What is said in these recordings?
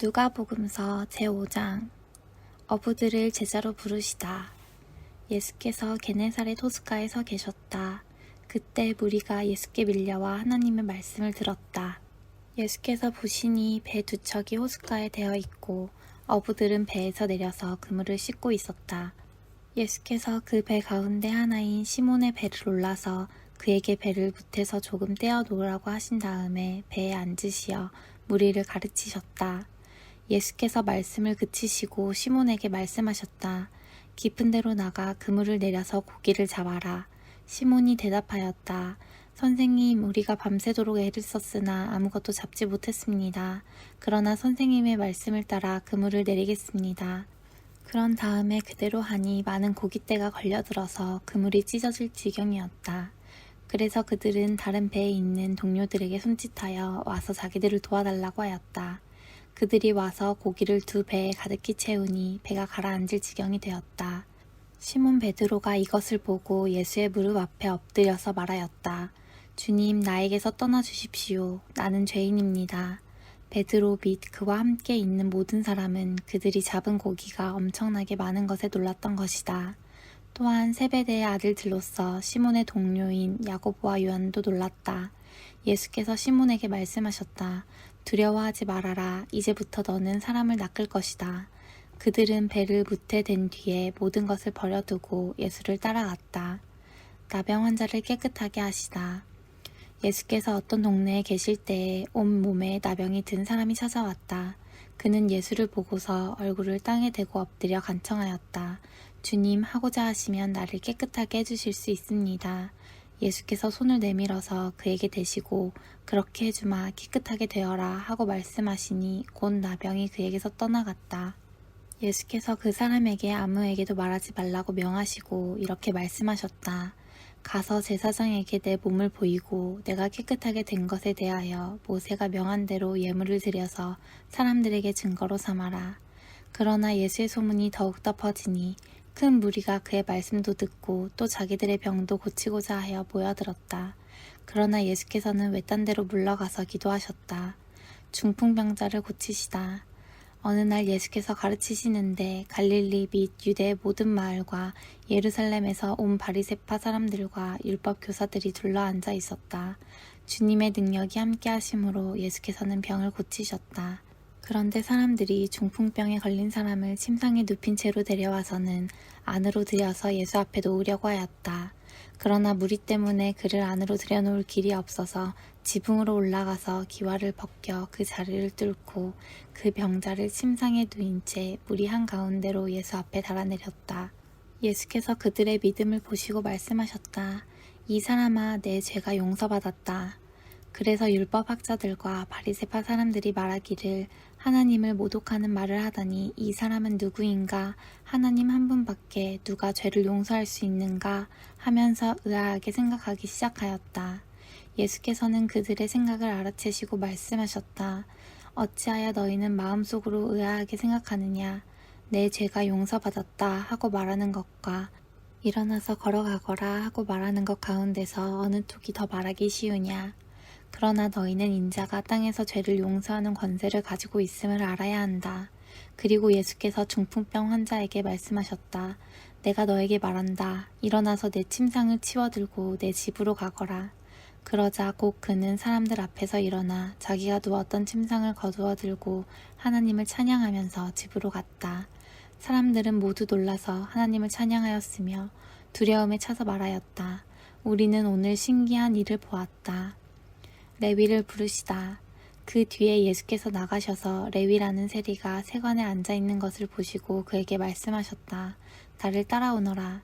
누가복음서 제5장 어부들을 제자로 부르시다. 예수께서 게네사렛 호숫가에 서 계셨다. 그때 무리가 예수께 밀려와 하나님의 말씀을 들었다. 예수께서 보시니 배 두 척이 호숫가에 대어 있고 어부들은 배에서 내려서 그물을 씻고 있었다. 예수께서 그 배 가운데 하나인 시몬의 배를 올라서 그에게 배를 붙여서 조금 떼어 놓으라고 하신 다음에 배에 앉으시어 무리를 가르치셨다. 예수께서 말씀을 그치시고 시몬에게 말씀하셨다. 깊은 데로 나가 그물을 내려서 고기를 잡아라. 시몬이 대답하였다. 선생님, 우리가 밤새도록 애를 썼으나 아무것도 잡지 못했습니다. 그러나 선생님의 말씀을 따라 그물을 내리겠습니다. 그런 다음에 그대로 하니 많은 고깃대가 걸려들어서 그물이 찢어질 지경이었다. 그래서 그들은 다른 배에 있는 동료들에게 손짓하여 와서 자기들을 도와달라고 하였다. 그들이 와서 고기를 두 배에 가득히 채우니 배가 가라앉을 지경이 되었다. 시몬 베드로가 이것을 보고 예수의 무릎 앞에 엎드려서 말하였다. 주님, 나에게서 떠나 주십시오. 나는 죄인입니다. 베드로 및 그와 함께 있는 모든 사람은 그들이 잡은 고기가 엄청나게 많은 것에 놀랐던 것이다. 또한 세베대의 아들들로서 시몬의 동료인 야고보와 요한도 놀랐다. 예수께서 시몬에게 말씀하셨다. 두려워하지 말아라. 이제부터 너는 사람을 낚을 것이다. 그들은 배를 무태 댄 뒤에 모든 것을 버려두고 예수를 따라갔다. 나병 환자를 깨끗하게 하시다. 예수께서 어떤 동네에 계실 때에 온 몸에 나병이 든 사람이 찾아왔다. 그는 예수를 보고서 얼굴을 땅에 대고 엎드려 간청하였다. 주님 하고자 하시면 나를 깨끗하게 해주실 수 있습니다. 예수께서 손을 내밀어서 그에게 대시고 그렇게 해주마 깨끗하게 되어라 하고 말씀하시니 곧 나병이 그에게서 떠나갔다. 예수께서 그 사람에게 아무에게도 말하지 말라고 명하시고 이렇게 말씀하셨다. 가서 제사장에게 내 몸을 보이고 내가 깨끗하게 된 것에 대하여 모세가 명한 대로 예물을 드려서 사람들에게 증거로 삼아라. 그러나 예수의 소문이 더욱 더 퍼지니 큰 무리가 그의 말씀도 듣고 또 자기들의 병도 고치고자 하여 모여들었다. 그러나 예수께서는 외딴 데로 물러가서 기도하셨다. 중풍병자를 고치시다. 어느 날 예수께서 가르치시는데 갈릴리 및 유대의 모든 마을과 예루살렘에서 온 바리세파 사람들과 율법 교사들이 둘러 앉아 있었다. 주님의 능력이 함께 하심으로 예수께서는 병을 고치셨다. 그런데 사람들이 중풍병에 걸린 사람을 침상에 눕힌 채로 데려와서는 안으로 들여서 예수 앞에 놓으려고 하였다. 그러나 무리 때문에 그를 안으로 들여놓을 길이 없어서 지붕으로 올라가서 기와를 벗겨 그 자리를 뚫고 그 병자를 침상에 누인 채 무리 한가운데로 예수 앞에 달아내렸다. 예수께서 그들의 믿음을 보시고 말씀하셨다. 이 사람아 내 죄가 용서받았다. 그래서 율법학자들과 바리새파 사람들이 말하기를 하나님을 모독하는 말을 하다니 이 사람은 누구인가 하나님 한 분밖에 누가 죄를 용서할 수 있는가 하면서 의아하게 생각하기 시작하였다. 예수께서는 그들의 생각을 알아채시고 말씀하셨다. 어찌하여 너희는 마음속으로 의아하게 생각하느냐 내 죄가 용서받았다 하고 말하는 것과 일어나서 걸어가거라 하고 말하는 것 가운데서 어느 쪽이 더 말하기 쉬우냐 그러나 너희는 인자가 땅에서 죄를 용서하는 권세를 가지고 있음을 알아야 한다. 그리고 예수께서 중풍병 환자에게 말씀하셨다. 내가 너에게 말한다. 일어나서 내 침상을 치워들고 내 집으로 가거라. 그러자 곧 그는 사람들 앞에서 일어나 자기가 누웠던 침상을 거두어 들고 하나님을 찬양하면서 집으로 갔다. 사람들은 모두 놀라서 하나님을 찬양하였으며 두려움에 차서 말하였다. 우리는 오늘 신기한 일을 보았다. 레위를 부르시다. 그 뒤에 예수께서 나가셔서 레위라는 세리가 세관에 앉아 있는 것을 보시고 그에게 말씀하셨다. 나를 따라오너라.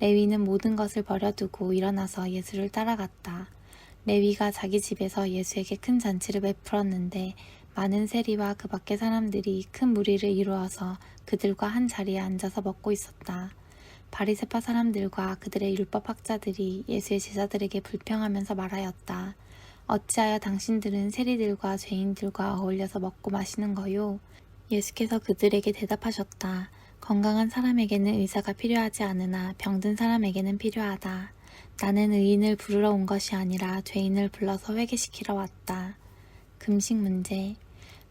레위는 모든 것을 버려두고 일어나서 예수를 따라갔다. 레위가 자기 집에서 예수에게 큰 잔치를 베풀었는데 많은 세리와 그 밖의 사람들이 큰 무리를 이루어서 그들과 한 자리에 앉아서 먹고 있었다. 바리세파 사람들과 그들의 율법학자들이 예수의 제자들에게 불평하면서 말하였다. 어찌하여 당신들은 세리들과 죄인들과 어울려서 먹고 마시는 거요? 예수께서 그들에게 대답하셨다. 건강한 사람에게는 의사가 필요하지 않으나 병든 사람에게는 필요하다. 나는 의인을 부르러 온 것이 아니라 죄인을 불러서 회개시키러 왔다. 금식 문제.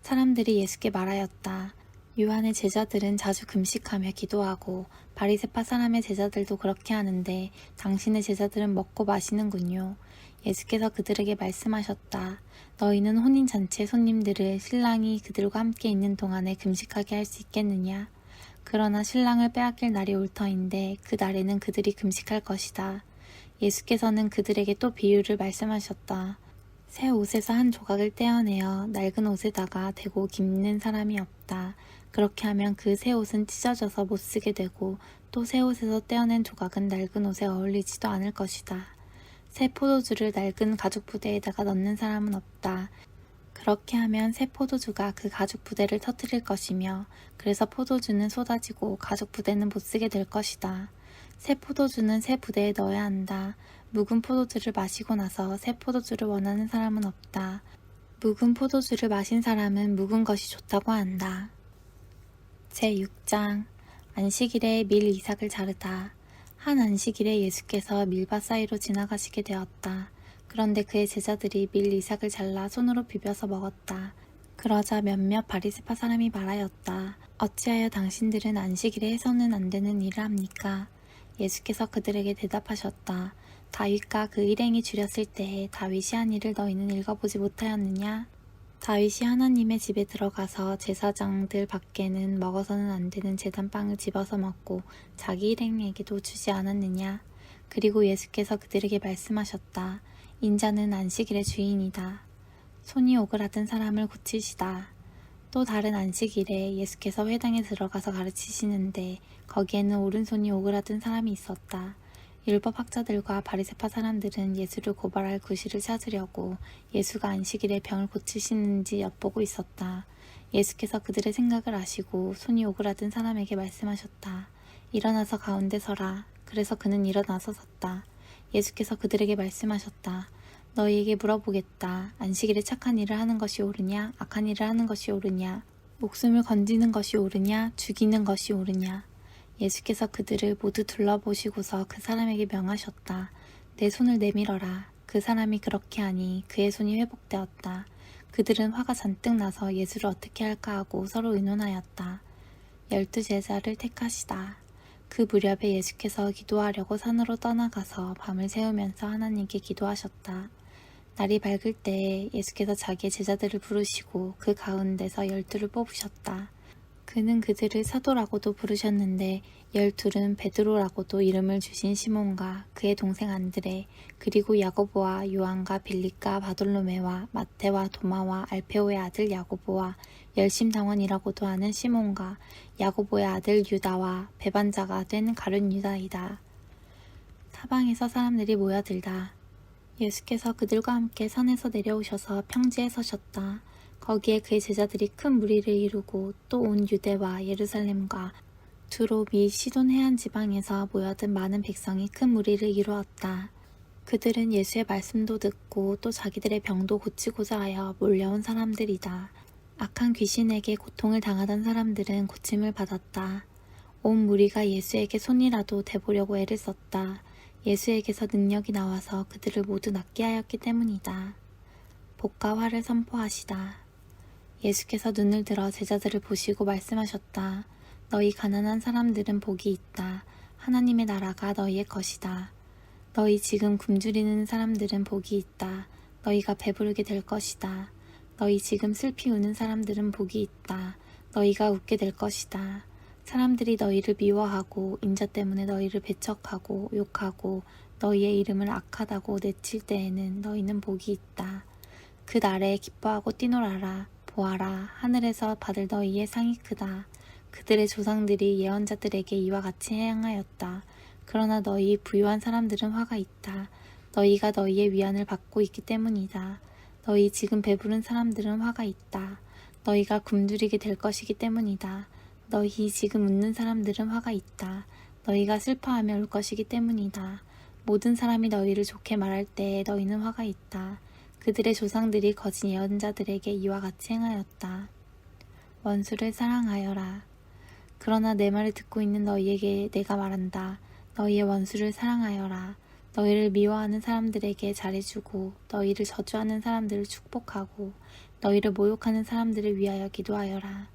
사람들이 예수께 말하였다. 요한의 제자들은 자주 금식하며 기도하고 바리세파 사람의 제자들도 그렇게 하는데 당신의 제자들은 먹고 마시는군요. 예수께서 그들에게 말씀하셨다. 너희는 혼인 잔치 손님들을 신랑이 그들과 함께 있는 동안에 금식하게 할 수 있겠느냐? 그러나 신랑을 빼앗길 날이 올 터인데 그 날에는 그들이 금식할 것이다. 예수께서는 그들에게 또 비유를 말씀하셨다. 새 옷에서 한 조각을 떼어내어 낡은 옷에다가 대고 깁는 사람이 없다. 그렇게 하면 그 새 옷은 찢어져서 못 쓰게 되고 또 새 옷에서 떼어낸 조각은 낡은 옷에 어울리지도 않을 것이다. 새 포도주를 낡은 가죽 부대에다가 넣는 사람은 없다. 그렇게 하면 새 포도주가 그 가죽 부대를 터뜨릴 것이며 그래서 포도주는 쏟아지고 가죽 부대는 못 쓰게 될 것이다. 새 포도주는 새 부대에 넣어야 한다. 묵은 포도주를 마시고 나서 새 포도주를 원하는 사람은 없다. 묵은 포도주를 마신 사람은 묵은 것이 좋다고 한다. 제6장 안식일에 밀 이삭을 자르다. 한 안식일에 예수께서 밀밭 사이로 지나가시게 되었다. 그런데 그의 제자들이 밀 이삭을 잘라 손으로 비벼서 먹었다. 그러자 몇몇 바리새파 사람이 말하였다. 어찌하여 당신들은 안식일에 해서는 안 되는 일을 합니까? 예수께서 그들에게 대답하셨다. 다윗과 그 일행이 줄였을 때에 다윗이 한 일을 너희는 읽어보지 못하였느냐? 다윗이 하나님의 집에 들어가서 제사장들 밖에는 먹어서는 안 되는 제단빵을 집어서 먹고 자기 일행에게도 주지 않았느냐? 그리고 예수께서 그들에게 말씀하셨다. 인자는 안식일의 주인이다. 손이 오그라든 사람을 고치시다. 또 다른 안식일에 예수께서 회당에 들어가서 가르치시는데 거기에는 오른손이 오그라든 사람이 있었다. 율법 학자들과 바리새파 사람들은 예수를 고발할 구실을 찾으려고 예수가 안식일에 병을 고치시는지 엿보고 있었다. 예수께서 그들의 생각을 아시고 손이 오그라든 사람에게 말씀하셨다. 일어나서 가운데 서라. 그래서 그는 일어나서 섰다. 예수께서 그들에게 말씀하셨다. 너희에게 물어보겠다. 안식일에 착한 일을 하는 것이 옳으냐? 악한 일을 하는 것이 옳으냐? 목숨을 건지는 것이 옳으냐? 죽이는 것이 옳으냐? 예수께서 그들을 모두 둘러보시고서 그 사람에게 명하셨다. 내 손을 내밀어라. 그 사람이 그렇게 하니 그의 손이 회복되었다. 그들은 화가 잔뜩 나서 예수를 어떻게 할까 하고 서로 의논하였다. 열두 제자를 택하시다. 그 무렵에 예수께서 기도하려고 산으로 떠나가서 밤을 새우면서 하나님께 기도하셨다. 날이 밝을 때에 예수께서 자기의 제자들을 부르시고 그 가운데서 열두를 뽑으셨다. 그는 그들을 사도라고도 부르셨는데 열둘은 베드로라고도 이름을 주신 시몬과 그의 동생 안드레 그리고 야고보와 요한과 빌립과 바돌로메와 마테와 도마와 알페오의 아들 야고보와 열심당원이라고도 하는 시몬과 야고보의 아들 유다와 배반자가 된 가룟 유다이다. 사방에서 사람들이 모여들다. 예수께서 그들과 함께 산에서 내려오셔서 평지에 서셨다. 거기에 그의 제자들이 큰 무리를 이루고 또 온 유대와 예루살렘과 두로 및 시돈 해안 지방에서 모여든 많은 백성이 큰 무리를 이루었다. 그들은 예수의 말씀도 듣고 또 자기들의 병도 고치고자 하여 몰려온 사람들이다. 악한 귀신에게 고통을 당하던 사람들은 고침을 받았다. 온 무리가 예수에게 손이라도 대보려고 애를 썼다. 예수에게서 능력이 나와서 그들을 모두 낫게 하였기 때문이다. 복과 화를 선포하시다. 예수께서 눈을 들어 제자들을 보시고 말씀하셨다. 너희 가난한 사람들은 복이 있다. 하나님의 나라가 너희의 것이다. 너희 지금 굶주리는 사람들은 복이 있다. 너희가 배부르게 될 것이다. 너희 지금 슬피 우는 사람들은 복이 있다. 너희가 웃게 될 것이다. 사람들이 너희를 미워하고 인자 때문에 너희를 배척하고 욕하고 너희의 이름을 악하다고 내칠 때에는 너희는 복이 있다. 그 날에 기뻐하고 뛰놀아라. 보아라. 하늘에서 받을 너희의 상이 크다. 그들의 조상들이 예언자들에게 이와 같이 행하였다. 그러나 너희 부유한 사람들은 화가 있다. 너희가 너희의 위안을 받고 있기 때문이다. 너희 지금 배부른 사람들은 화가 있다. 너희가 굶주리게 될 것이기 때문이다. 너희 지금 웃는 사람들은 화가 있다. 너희가 슬퍼하며 울 것이기 때문이다. 모든 사람이 너희를 좋게 말할 때에 너희는 화가 있다. 그들의 조상들이 거짓 예언자들에게 이와 같이 행하였다. 원수를 사랑하여라. 그러나 내 말을 듣고 있는 너희에게 내가 말한다. 너희의 원수를 사랑하여라. 너희를 미워하는 사람들에게 잘해주고 너희를 저주하는 사람들을 축복하고 너희를 모욕하는 사람들을 위하여 기도하여라.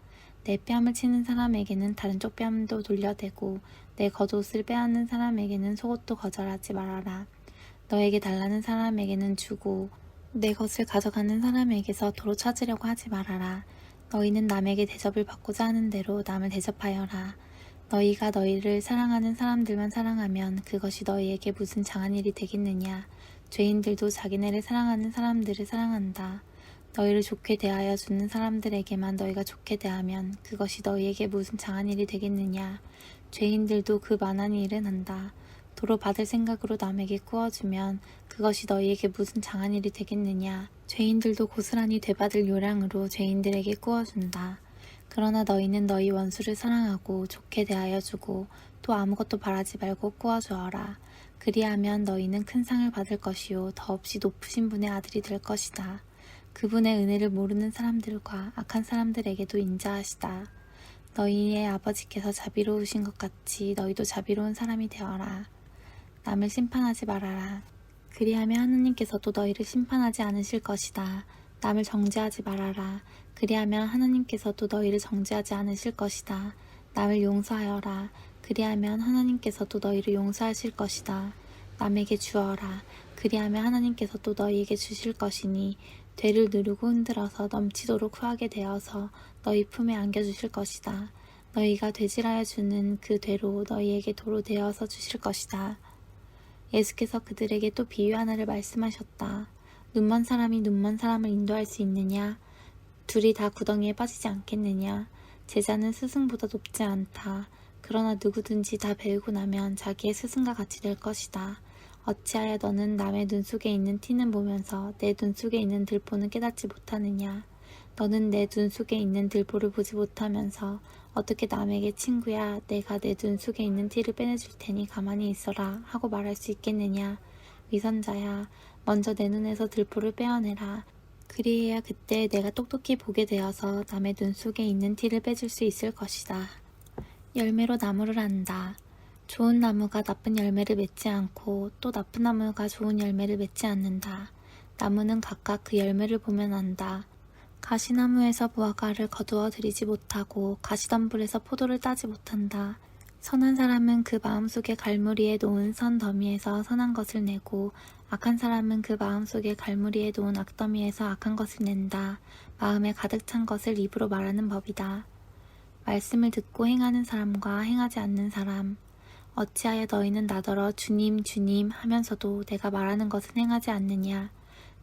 내 뺨을 치는 사람에게는 다른 쪽 뺨도 돌려대고 내 겉옷을 빼앗는 사람에게는 속옷도 거절하지 말아라. 너에게 달라는 사람에게는 주고 내 것을 가져가는 사람에게서 도로 찾으려고 하지 말아라. 너희는 남에게 대접을 받고자 하는 대로 남을 대접하여라. 너희가 너희를 사랑하는 사람들만 사랑하면 그것이 너희에게 무슨 장한 일이 되겠느냐. 죄인들도 자기네를 사랑하는 사람들을 사랑한다. 너희를 좋게 대하여 주는 사람들에게만 너희가 좋게 대하면 그것이 너희에게 무슨 장한 일이 되겠느냐. 죄인들도 그 만한 일은 한다. 도로 받을 생각으로 남에게 꾸어주면 그것이 너희에게 무슨 장한 일이 되겠느냐. 죄인들도 고스란히 되받을 요량으로 죄인들에게 꾸어준다. 그러나 너희는 너희 원수를 사랑하고 좋게 대하여 주고 또 아무것도 바라지 말고 꾸어주어라. 그리하면 너희는 큰 상을 받을 것이요 더없이 높으신 분의 아들이 될 것이다. 그분의 은혜를 모르는 사람들과 악한 사람들에게도 인자하시다. 너희의 아버지께서 자비로우신 것 같이 너희도 자비로운 사람이 되어라. 남을 심판하지 말아라. 그리하면 하나님께서도 너희를 심판하지 않으실 것이다. 남을 정죄하지 말아라. 그리하면 하나님께서도 너희를 정죄하지 않으실 것이다. 남을 용서하여라. 그리하면 하나님께서도 너희를 용서하실 것이다. 남에게 주어라. 그리하면 하나님께서도 너희에게 주실 것이니 되를 누르고 흔들어서 넘치도록 후하게 되어서 너희 품에 안겨주실 것이다. 너희가 되질하여 주는 그 되로 너희에게 도로 되어서 주실 것이다. 예수께서 그들에게 또 비유 하나를 말씀하셨다. 눈먼 사람이 눈먼 사람을 인도할 수 있느냐? 둘이 다 구덩이에 빠지지 않겠느냐? 제자는 스승보다 높지 않다. 그러나 누구든지 다 배우고 나면 자기의 스승과 같이 될 것이다. 어찌하여 너는 남의 눈 속에 있는 티는 보면서 내 눈 속에 있는 들보는 깨닫지 못하느냐? 너는 내 눈 속에 있는 들보를 보지 못하면서 어떻게 남에게 친구야, 내가 내 눈 속에 있는 티를 빼내줄 테니 가만히 있어라 하고 말할 수 있겠느냐? 위선자야, 먼저 내 눈에서 들보를 빼어내라. 그리해야 그때 내가 똑똑히 보게 되어서 남의 눈 속에 있는 티를 빼줄 수 있을 것이다. 열매로 나무를 안다. 좋은 나무가 나쁜 열매를 맺지 않고 또 나쁜 나무가 좋은 열매를 맺지 않는다. 나무는 각각 그 열매를 보면 안다. 가시나무에서 무화과를 거두어 들이지 못하고 가시덤불에서 포도를 따지 못한다. 선한 사람은 그 마음속에 갈무리에 놓은 선 더미에서 선한 것을 내고 악한 사람은 그 마음속에 갈무리에 놓은 악더미에서 악한 것을 낸다. 마음에 가득 찬 것을 입으로 말하는 법이다. 말씀을 듣고 행하는 사람과 행하지 않는 사람. 어찌하여 너희는 나더러 주님, 주님 하면서도 내가 말하는 것은 행하지 않느냐.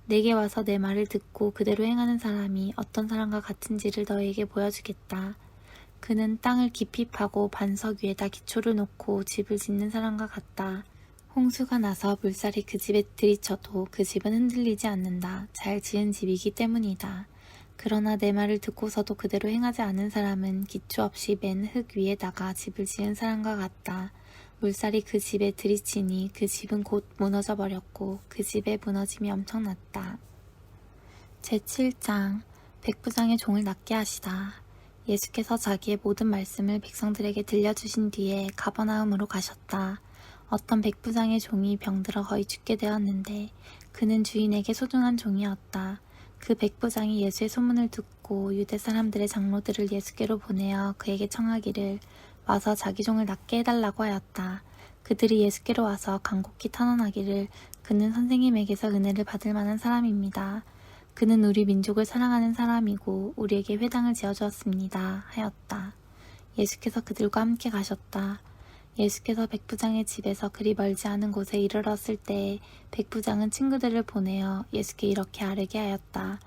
내게 와서 내 말을 듣고 그대로 행하는 사람이 어떤 사람과 같은지를 너희에게 보여주겠다. 그는 땅을 깊이 파고 반석 위에다 기초를 놓고 집을 짓는 사람과 같다. 홍수가 나서 물살이 그 집에 들이쳐도 그 집은 흔들리지 않는다. 잘 지은 집이기 때문이다. 그러나 내 말을 듣고서도 그대로 행하지 않은 사람은 기초 없이 맨 흙 위에다가 집을 지은 사람과 같다. 물살이 그 집에 들이치니 그 집은 곧 무너져 버렸고 그 집의 무너짐이 엄청났다. 제7장 백부장의 종을 낫게 하시다. 예수께서 자기의 모든 말씀을 백성들에게 들려주신 뒤에 가버나움으로 가셨다. 어떤 백부장의 종이 병들어 거의 죽게 되었는데 그는 주인에게 소중한 종이었다. 그 백부장이 예수의 소문을 듣고 유대 사람들의 장로들을 예수께로 보내어 그에게 청하기를 와서 자기 종을 낫게 해달라고 하였다. 그들이 예수께로 와서 간곡히 탄원하기를 그는 선생님에게서 은혜를 받을 만한 사람입니다. 그는 우리 민족을 사랑하는 사람이고 우리에게 회당을 지어주었습니다. 하였다. 예수께서 그들과 함께 가셨다. 예수께서 백부장의 집에서 그리 멀지 않은 곳에 이르렀을 때에 백부장은 친구들을 보내어 예수께 이렇게 아뢰게 하였다.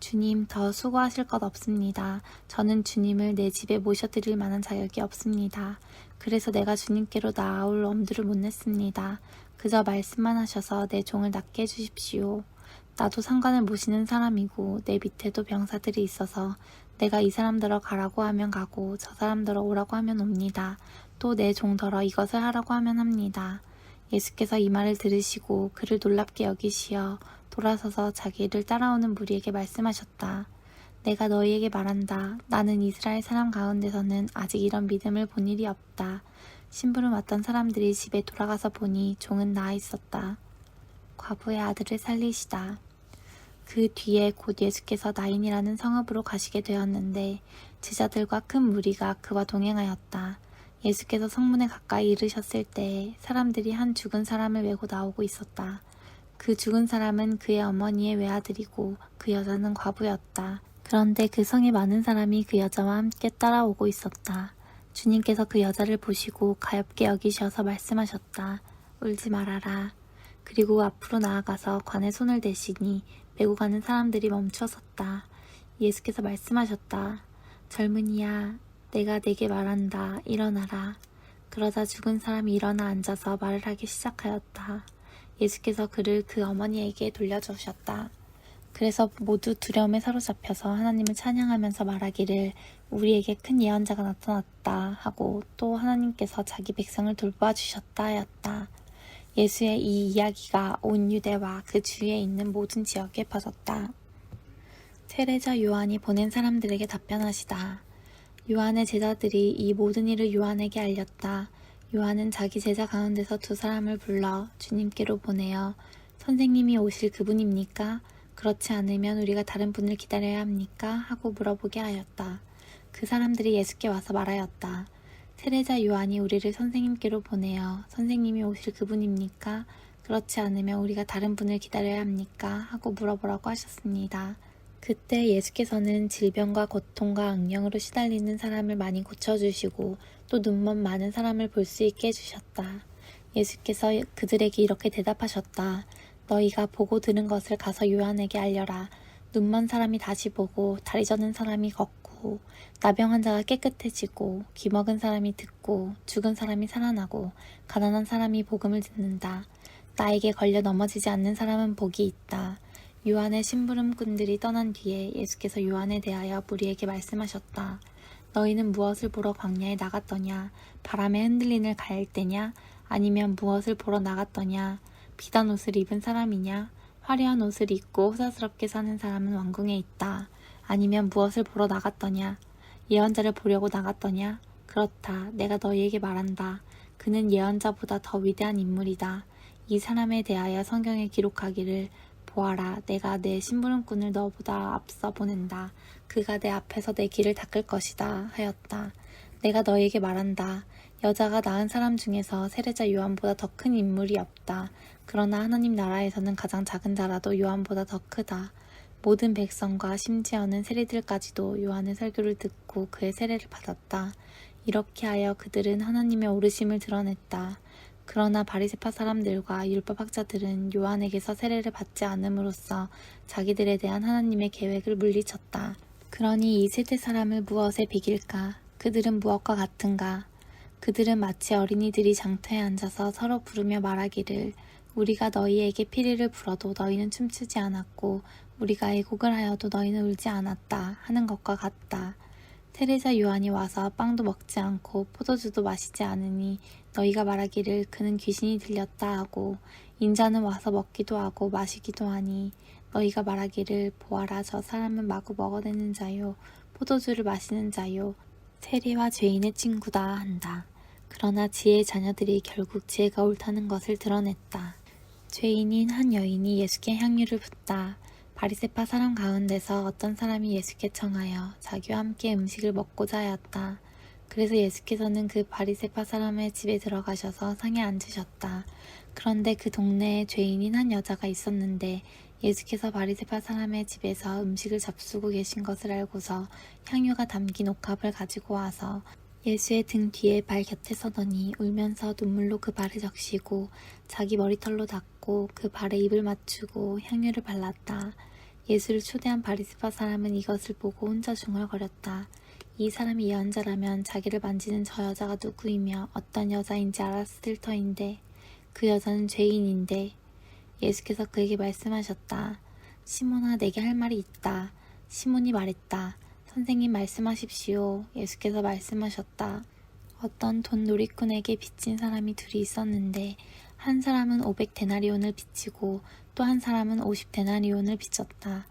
주님, 더 수고하실 것 없습니다. 저는 주님을 내 집에 모셔드릴 만한 자격이 없습니다. 그래서 내가 주님께로 나아올 엄두를 못 냈습니다. 그저 말씀만 하셔서 내 종을 낫게 해주십시오. 나도 상관을 모시는 사람이고 내 밑에도 병사들이 있어서 내가 이 사람들어 가라고 하면 가고 저 사람들어 오라고 하면 옵니다. 또 내 종더러 이것을 하라고 하면 합니다. 예수께서 이 말을 들으시고 그를 놀랍게 여기시어 돌아서서 자기를 따라오는 무리에게 말씀하셨다. 내가 너희에게 말한다. 나는 이스라엘 사람 가운데서는 아직 이런 믿음을 본 일이 없다. 심부름 왔던 사람들이 집에 돌아가서 보니 종은 나아 있었다. 과부의 아들을 살리시다. 그 뒤에 곧 예수께서 나인이라는 성읍으로 가시게 되었는데 제자들과 큰 무리가 그와 동행하였다. 예수께서 성문에 가까이 이르셨을 때 사람들이 한 죽은 사람을 메고 나오고 있었다. 그 죽은 사람은 그의 어머니의 외아들이고 그 여자는 과부였다. 그런데 그 성에 많은 사람이 그 여자와 함께 따라오고 있었다. 주님께서 그 여자를 보시고 가엾게 여기셔서 말씀하셨다. 울지 말아라. 그리고 앞으로 나아가서 관에 손을 대시니 메고 가는 사람들이 멈춰 섰다. 예수께서 말씀하셨다. 젊은이야, 내가 내게 말한다. 일어나라. 그러자 죽은 사람이 일어나 앉아서 말을 하기 시작하였다. 예수께서 그를 그 어머니에게 돌려주셨다. 그래서 모두 두려움에 사로잡혀서 하나님을 찬양하면서 말하기를 우리에게 큰 예언자가 나타났다 하고 또 하나님께서 자기 백성을 돌봐 주셨다 하였다. 예수의 이 이야기가 온 유대와 그 주위에 있는 모든 지역에 퍼졌다. 테레자 요한이 보낸 사람들에게 답변하시다. 요한의 제자들이 이 모든 일을 요한에게 알렸다. 요한은 자기 제자 가운데서 두 사람을 불러 주님께로 보내어 선생님이 오실 그분입니까? 그렇지 않으면 우리가 다른 분을 기다려야 합니까? 하고 물어보게 하였다. 그 사람들이 예수께 와서 말하였다. 테레자 요한이 우리를 선생님께로 보내어 선생님이 오실 그분입니까? 그렇지 않으면 우리가 다른 분을 기다려야 합니까? 하고 물어보라고 하셨습니다. 그때 예수께서는 질병과 고통과 악령으로 시달리는 사람을 많이 고쳐주시고 또 눈먼 많은 사람을 볼 수 있게 해주셨다. 예수께서 그들에게 이렇게 대답하셨다. 너희가 보고 들은 것을 가서 요한에게 알려라. 눈먼 사람이 다시 보고 다리 저는 사람이 걷고 나병 환자가 깨끗해지고 귀 먹은 사람이 듣고 죽은 사람이 살아나고 가난한 사람이 복음을 듣는다. 나에게 걸려 넘어지지 않는 사람은 복이 있다. 요한의 심부름꾼들이 떠난 뒤에 예수께서 요한에 대하여 무리에게 말씀하셨다. 너희는 무엇을 보러 광야에 나갔더냐? 바람에 흔들리는 갈대냐? 아니면 무엇을 보러 나갔더냐? 비단 옷을 입은 사람이냐? 화려한 옷을 입고 호사스럽게 사는 사람은 왕궁에 있다. 아니면 무엇을 보러 나갔더냐? 예언자를 보려고 나갔더냐? 그렇다. 내가 너희에게 말한다. 그는 예언자보다 더 위대한 인물이다. 이 사람에 대하여 성경에 기록하기를 보아라, 내가 내 심부름꾼을 너보다 앞서 보낸다. 그가 내 앞에서 내 길을 닦을 것이다. 하였다. 내가 너에게 말한다. 여자가 낳은 사람 중에서 세례자 요한보다 더 큰 인물이 없다. 그러나 하나님 나라에서는 가장 작은 자라도 요한보다 더 크다. 모든 백성과 심지어는 세리들까지도 요한의 설교를 듣고 그의 세례를 받았다. 이렇게 하여 그들은 하나님의 오르심을 드러냈다. 그러나 바리새파 사람들과 율법학자들은 요한에게서 세례를 받지 않음으로써 자기들에 대한 하나님의 계획을 물리쳤다. 그러니 이 세대 사람을 무엇에 비길까? 그들은 무엇과 같은가? 그들은 마치 어린이들이 장터에 앉아서 서로 부르며 말하기를 우리가 너희에게 피리를 불어도 너희는 춤추지 않았고 우리가 애곡을 하여도 너희는 울지 않았다 하는 것과 같다. 테레자 요한이 와서 빵도 먹지 않고 포도주도 마시지 않으니 너희가 말하기를 그는 귀신이 들렸다 하고 인자는 와서 먹기도 하고 마시기도 하니 너희가 말하기를 보아라 저 사람은 마구 먹어대는 자요 포도주를 마시는 자요 세리와 죄인의 친구다 한다. 그러나 지혜의 자녀들이 결국 지혜가 옳다는 것을 드러냈다. 죄인인 한 여인이 예수께 향유를 붓다. 바리세파 사람 가운데서 어떤 사람이 예수께 청하여 자기와 함께 음식을 먹고자 하였다. 그래서 예수께서는 그 바리세파 사람의 집에 들어가셔서 상에 앉으셨다. 그런데 그 동네에 죄인인 한 여자가 있었는데 예수께서 바리세파 사람의 집에서 음식을 잡수고 계신 것을 알고서 향유가 담긴 옥합을 가지고 와서 예수의 등 뒤에 발 곁에 서더니 울면서 눈물로 그 발을 적시고 자기 머리털로 닦고 그 발에 입을 맞추고 향유를 발랐다. 예수를 초대한 바리스파 사람은 이것을 보고 혼자 중얼거렸다. 이 사람이 예언자라면 자기를 만지는 저 여자가 누구이며 어떤 여자인지 알았을 터인데 그 여자는 죄인인데 예수께서 그에게 말씀하셨다. 시몬아 내게 할 말이 있다. 시몬이 말했다. 선생님 말씀하십시오. 예수께서 말씀하셨다. 어떤 돈 놀이꾼에게 빚진 사람이 둘이 있었는데 한 사람은 500 데나리온을 빚지고 또 한 사람은 50데나리온을 빚졌다.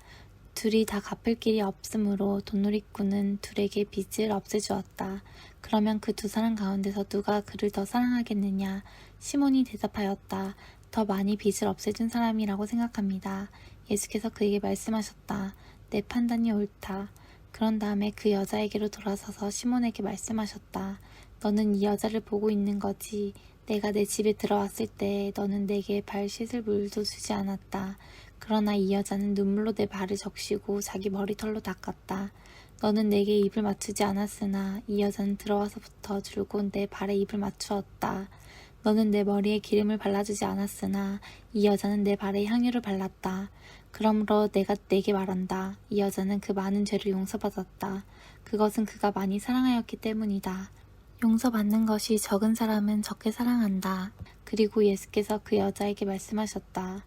둘이 다 갚을 길이 없으므로 돈놀이꾼은 둘에게 빚을 없애주었다. 그러면 그 두 사람 가운데서 누가 그를 더 사랑하겠느냐? 시몬이 대답하였다. 더 많이 빚을 없애준 사람이라고 생각합니다. 예수께서 그에게 말씀하셨다. 내 판단이 옳다. 그런 다음에 그 여자에게로 돌아서서 시몬에게 말씀하셨다. 너는 이 여자를 보고 있는 거지. 내가 내 집에 들어왔을 때 너는 내게 발 씻을 물도 주지 않았다. 그러나 이 여자는 눈물로 내 발을 적시고 자기 머리털로 닦았다. 너는 내게 입을 맞추지 않았으나 이 여자는 들어와서부터 줄곧 내 발에 입을 맞추었다. 너는 내 머리에 기름을 발라주지 않았으나 이 여자는 내 발에 향유를 발랐다. 그러므로 내가 내게 말한다. 이 여자는 그 많은 죄를 용서받았다. 그것은 그가 많이 사랑하였기 때문이다. 용서받는 것이 적은 사람은 적게 사랑한다. 그리고 예수께서 그 여자에게 말씀하셨다.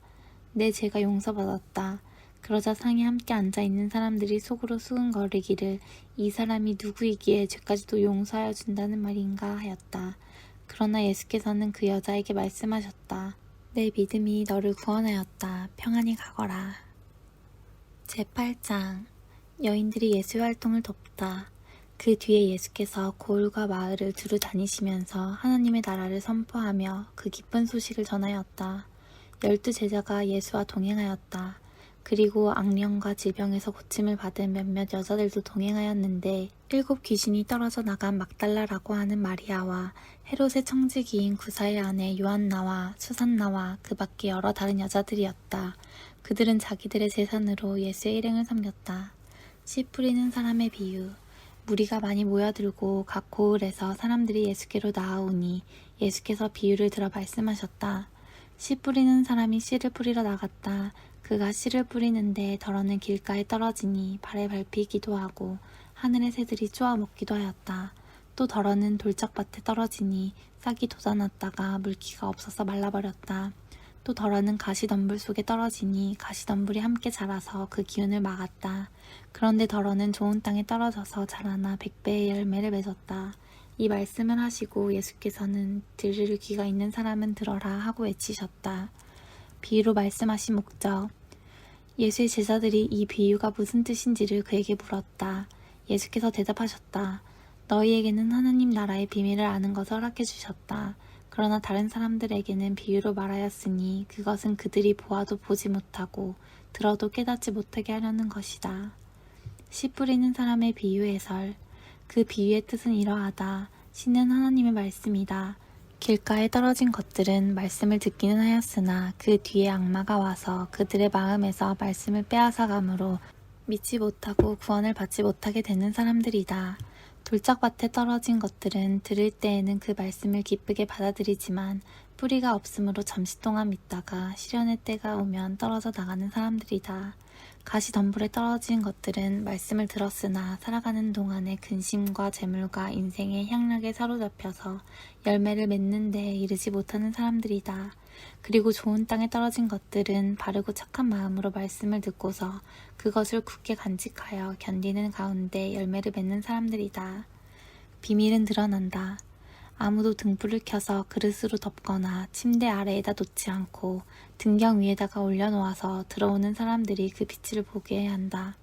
내 죄가 용서받았다. 그러자 상에 함께 앉아 있는 사람들이 속으로 수근거리기를 이 사람이 누구이기에 죄까지도 용서하여 준다는 말인가 하였다. 그러나 예수께서는 그 여자에게 말씀하셨다. 내 믿음이 너를 구원하였다. 평안히 가거라. 제8장 여인들이 예수 활동을 돕다. 그 뒤에 예수께서 고을과 마을을 두루 다니시면서 하나님의 나라를 선포하며 그 기쁜 소식을 전하였다. 열두 제자가 예수와 동행하였다. 그리고 악령과 질병에서 고침을 받은 몇몇 여자들도 동행하였는데 일곱 귀신이 떨어져 나간 막달라라고 하는 마리아와 헤롯의 청지기인 구사의 아내 요한나와 수산나와 그 밖에 여러 다른 여자들이었다. 그들은 자기들의 재산으로 예수의 일행을 섬겼다. 씨 뿌리는 사람의 비유 무리가 많이 모여들고 각 고을에서 사람들이 예수께로 나아오니 예수께서 비유를 들어 말씀하셨다. 씨 뿌리는 사람이 씨를 뿌리러 나갔다. 그가 씨를 뿌리는데 덜어는 길가에 떨어지니 발에 밟히기도 하고 하늘의 새들이 쪼아 먹기도 하였다. 또 덜어는 돌짝밭에 떨어지니 싹이 돋아났다가 물기가 없어서 말라버렸다. 또 덜어는 가시덤불 속에 떨어지니 가시덤불이 함께 자라서 그 기운을 막았다. 그런데 덜어는 좋은 땅에 떨어져서 자라나 백배의 열매를 맺었다. 이 말씀을 하시고 예수께서는 들을 귀가 있는 사람은 들어라 하고 외치셨다. 비유로 말씀하신 목적. 예수의 제자들이 이 비유가 무슨 뜻인지를 그에게 물었다. 예수께서 대답하셨다. 너희에게는 하나님 나라의 비밀을 아는 것을 허락해 주셨다. 그러나 다른 사람들에게는 비유로 말하였으니 그것은 그들이 보아도 보지 못하고 들어도 깨닫지 못하게 하려는 것이다. 씨 뿌리는 사람의 비유 해설. 그 비유의 뜻은 이러하다. 씨는 하나님의 말씀이다. 길가에 떨어진 것들은 말씀을 듣기는 하였으나 그 뒤에 악마가 와서 그들의 마음에서 말씀을 빼앗아가므로 믿지 못하고 구원을 받지 못하게 되는 사람들이다. 돌짝밭에 떨어진 것들은 들을 때에는 그 말씀을 기쁘게 받아들이지만 뿌리가 없으므로 잠시 동안 믿다가 시련의 때가 오면 떨어져 나가는 사람들이다. 가시 덤불에 떨어진 것들은 말씀을 들었으나 살아가는 동안에 근심과 재물과 인생의 향락에 사로잡혀서 열매를 맺는 데 이르지 못하는 사람들이다. 그리고 좋은 땅에 떨어진 것들은 바르고 착한 마음으로 말씀을 듣고서 그것을 굳게 간직하여 견디는 가운데 열매를 맺는 사람들이다. 비밀은 드러난다. 아무도 등불을 켜서 그릇으로 덮거나 침대 아래에다 놓지 않고 등경 위에다가 올려놓아서 들어오는 사람들이 그 빛을 보게 한다.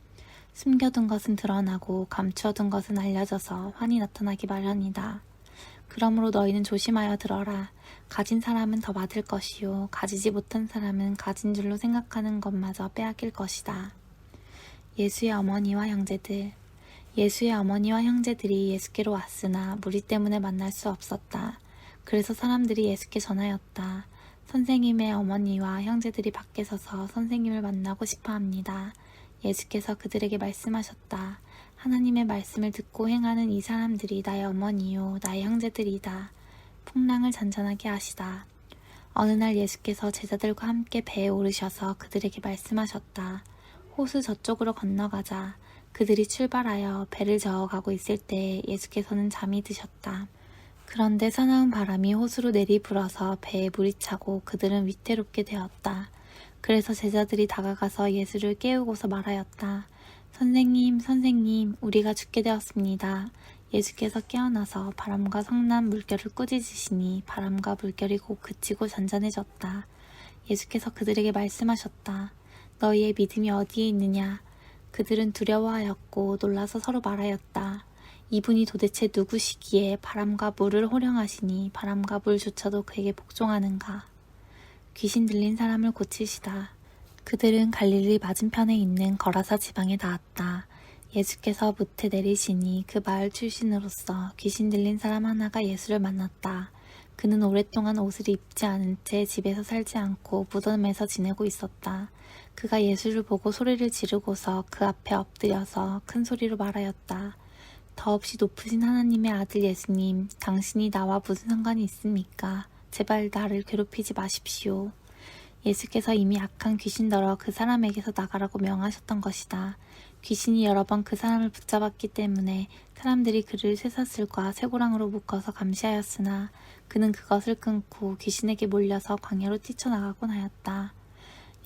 숨겨둔 것은 드러나고 감추어둔 것은 알려져서 환히 나타나기 마련이다. 그러므로 너희는 조심하여 들어라. 가진 사람은 더 받을 것이요. 가지지 못한 사람은 가진 줄로 생각하는 것마저 빼앗길 것이다. 예수의 어머니와 형제들. 예수의 어머니와 형제들이 예수께로 왔으나 무리 때문에 만날 수 없었다. 그래서 사람들이 예수께 전하였다. 선생님의 어머니와 형제들이 밖에 서서 선생님을 만나고 싶어 합니다. 예수께서 그들에게 말씀하셨다. 하나님의 말씀을 듣고 행하는 이 사람들이 나의 어머니요, 나의 형제들이다. 풍랑을 잔잔하게 하시다. 어느 날 예수께서 제자들과 함께 배에 오르셔서 그들에게 말씀하셨다. 호수 저쪽으로 건너가자. 그들이 출발하여 배를 저어가고 있을 때 예수께서는 잠이 드셨다. 그런데 사나운 바람이 호수로 내리 불어서 배에 물이 차고 그들은 위태롭게 되었다. 그래서 제자들이 다가가서 예수를 깨우고서 말하였다. 선생님, 선생님, 우리가 죽게 되었습니다. 예수께서 깨어나서 바람과 성난 물결을 꾸짖으시니 바람과 물결이 곧 그치고 잔잔해졌다. 예수께서 그들에게 말씀하셨다. 너희의 믿음이 어디에 있느냐? 그들은 두려워하였고 놀라서 서로 말하였다. 이분이 도대체 누구시기에 바람과 물을 호령하시니 바람과 물조차도 그에게 복종하는가. 귀신 들린 사람을 고치시다. 그들은 갈릴리 맞은편에 있는 거라사 지방에 닿았다. 예수께서 무태 내리시니 그 마을 출신으로서 귀신 들린 사람 하나가 예수를 만났다. 그는 오랫동안 옷을 입지 않은 채 집에서 살지 않고 무덤에서 지내고 있었다. 그가 예수를 보고 소리를 지르고서 그 앞에 엎드려서 큰 소리로 말하였다. 더없이 높으신 하나님의 아들 예수님, 당신이 나와 무슨 상관이 있습니까? 제발 나를 괴롭히지 마십시오. 예수께서 이미 악한 귀신더러 그 사람에게서 나가라고 명하셨던 것이다. 귀신이 여러 번 그 사람을 붙잡았기 때문에 사람들이 그를 쇠사슬과 쇠고랑으로 묶어서 감시하였으나 그는 그것을 끊고 귀신에게 몰려서 광야로 뛰쳐나가곤 하였다.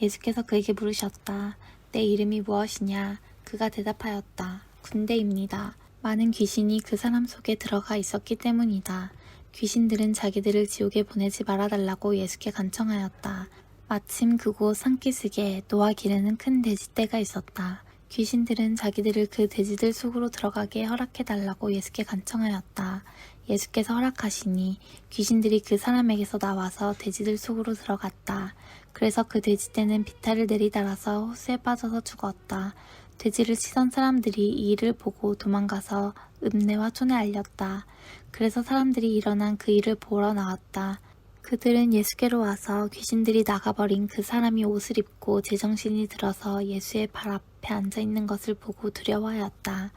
예수께서 그에게 물으셨다. 내 이름이 무엇이냐? 그가 대답하였다. 군대입니다. 많은 귀신이 그 사람 속에 들어가 있었기 때문이다. 귀신들은 자기들을 지옥에 보내지 말아달라고 예수께 간청하였다. 마침 그곳 산기슭에 노아 기르는 큰 돼지떼가 있었다. 귀신들은 자기들을 그 돼지들 속으로 들어가게 허락해달라고 예수께 간청하였다. 예수께서 허락하시니 귀신들이 그 사람에게서 나와서 돼지들 속으로 들어갔다. 그래서 그 돼지떼는 비탈을 내리달아서 호수에 빠져서 죽었다. 돼지를 치던 사람들이 이 일을 보고 도망가서 읍내와 촌에 알렸다. 그래서 사람들이 일어난 그 일을 보러 나왔다. 그들은 예수께로 와서 귀신들이 나가버린 그 사람이 옷을 입고 제정신이 들어서 예수의 발 앞에 앉아 있는 것을 보고 두려워하였다.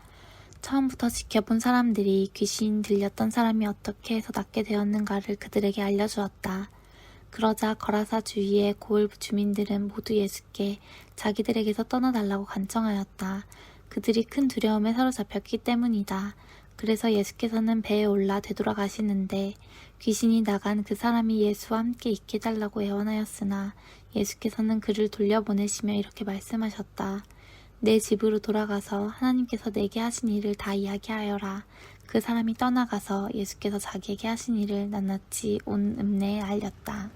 처음부터 지켜본 사람들이 귀신 들렸던 사람이 어떻게 해서 낫게 되었는가를 그들에게 알려주었다. 그러자 거라사 주위의 고을 주민들은 모두 예수께 자기들에게서 떠나달라고 간청하였다. 그들이 큰 두려움에 사로잡혔기 때문이다. 그래서 예수께서는 배에 올라 되돌아가시는데 귀신이 나간 그 사람이 예수와 함께 있게 해달라고 애원하였으나 예수께서는 그를 돌려보내시며 이렇게 말씀하셨다. 내 집으로 돌아가서 하나님께서 내게 하신 일을 다 이야기하여라. 그 사람이 떠나가서 예수께서 자기에게 하신 일을 낱낱이 온 읍내에 알렸다.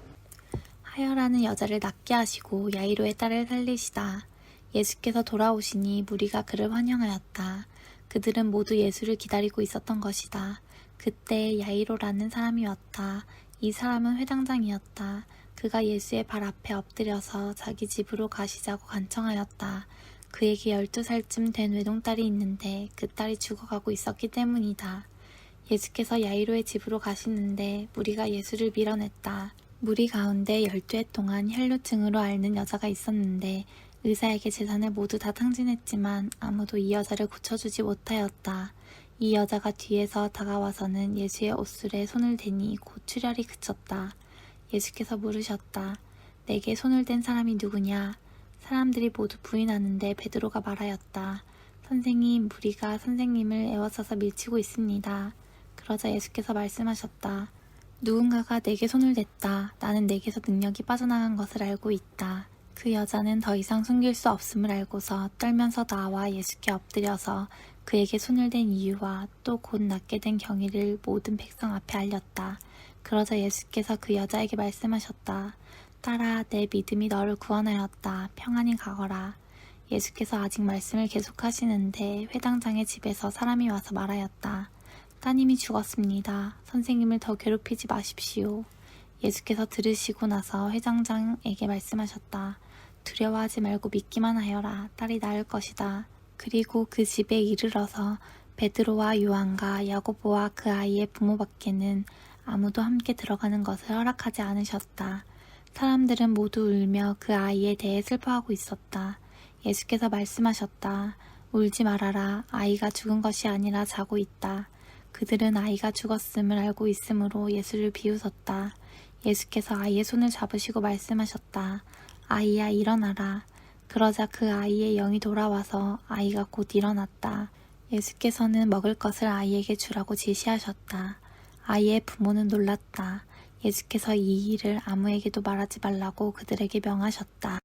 하여라는 여자를 낫게 하시고 야이로의 딸을 살리시다. 예수께서 돌아오시니 무리가 그를 환영하였다. 그들은 모두 예수를 기다리고 있었던 것이다. 그때 야이로라는 사람이 왔다. 이 사람은 회당장이었다. 그가 예수의 발 앞에 엎드려서 자기 집으로 가시자고 간청하였다. 그에게 열두 살쯤 된 외동딸이 있는데 그 딸이 죽어가고 있었기 때문이다. 예수께서 야이로의 집으로 가시는데 무리가 예수를 밀어냈다. 무리 가운데 열두 해 동안 혈류증으로 앓는 여자가 있었는데 의사에게 재산을 모두 다 탕진했지만 아무도 이 여자를 고쳐주지 못하였다. 이 여자가 뒤에서 다가와서는 예수의 옷술에 손을 대니 곧 출혈이 그쳤다. 예수께서 물으셨다. 내게 손을 댄 사람이 누구냐? 사람들이 모두 부인하는데 베드로가 말하였다. 선생님, 무리가 선생님을 애워싸서 밀치고 있습니다. 그러자 예수께서 말씀하셨다. 누군가가 내게 손을 댔다. 나는 내게서 능력이 빠져나간 것을 알고 있다. 그 여자는 더 이상 숨길 수 없음을 알고서 떨면서 나와 예수께 엎드려서 그에게 손을 댄 이유와 또 곧 낫게 된 경위를 모든 백성 앞에 알렸다. 그러자 예수께서 그 여자에게 말씀하셨다. 딸아, 내 믿음이 너를 구원하였다. 평안히 가거라. 예수께서 아직 말씀을 계속하시는데 회당장의 집에서 사람이 와서 말하였다. 따님이 죽었습니다. 선생님을 더 괴롭히지 마십시오. 예수께서 들으시고 나서 회장장에게 말씀하셨다. 두려워하지 말고 믿기만 하여라. 딸이 나을 것이다. 그리고 그 집에 이르러서 베드로와 요한과 야고보와 그 아이의 부모 밖에는 아무도 함께 들어가는 것을 허락하지 않으셨다. 사람들은 모두 울며 그 아이에 대해 슬퍼하고 있었다. 예수께서 말씀하셨다. 울지 말아라. 아이가 죽은 것이 아니라 자고 있다. 그들은 아이가 죽었음을 알고 있으므로 예수를 비웃었다. 예수께서 아이의 손을 잡으시고 말씀하셨다. 아이야 일어나라. 그러자 그 아이의 영이 돌아와서 아이가 곧 일어났다. 예수께서는 먹을 것을 아이에게 주라고 지시하셨다. 아이의 부모는 놀랐다. 예수께서 이 일을 아무에게도 말하지 말라고 그들에게 명하셨다.